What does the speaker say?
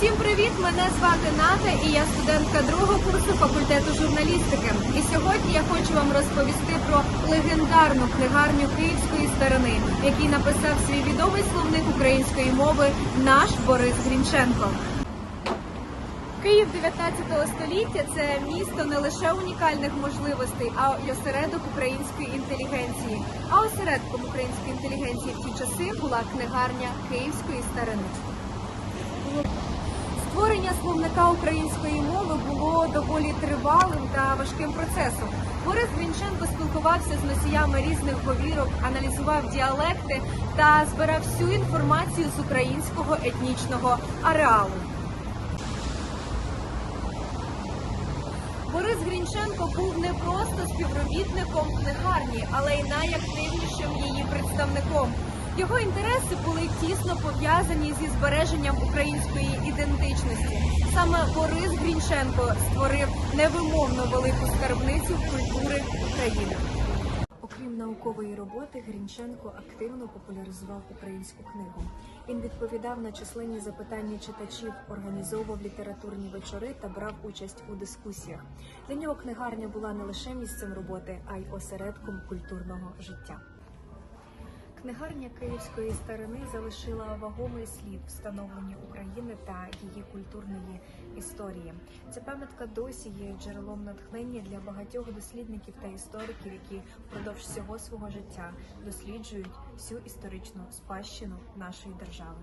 Всім привіт! Мене звати Ната і я студентка другого курсу факультету журналістики. І сьогодні я хочу вам розповісти про легендарну книгарню київської старини, який написав свій відомий словник української мови наш Борис Грінченко. Київ 19 століття це місто не лише унікальних можливостей, а й осередок української інтелігенції. А осередком української інтелігенції в ті часи була книгарня київської старини. Створення словника української мови було доволі тривалим та важким процесом. Борис Грінченко спілкувався з носіями різних говірок, аналізував діалекти та збирав всю інформацію з українського етнічного ареалу. Борис Грінченко був не просто співробітником книгарні, але й найактивнішим її представником. Його інтереси були тісно пов'язані зі збереженням української ідентичності. Саме Борис Грінченко створив невимовно велику скарбницю культури України. Окрім наукової роботи, Грінченко активно популяризував українську книгу. Він відповідав на численні запитання читачів, організовував літературні вечори та брав участь у дискусіях. Для нього книгарня була не лише місцем роботи, а й осередком культурного життя. Книгарня київської старини залишила вагомий слід встановленні України та її культурної історії. Ця пам'ятка досі є джерелом натхнення для багатьох дослідників та істориків, які впродовж всього свого життя досліджують всю історичну спадщину нашої держави.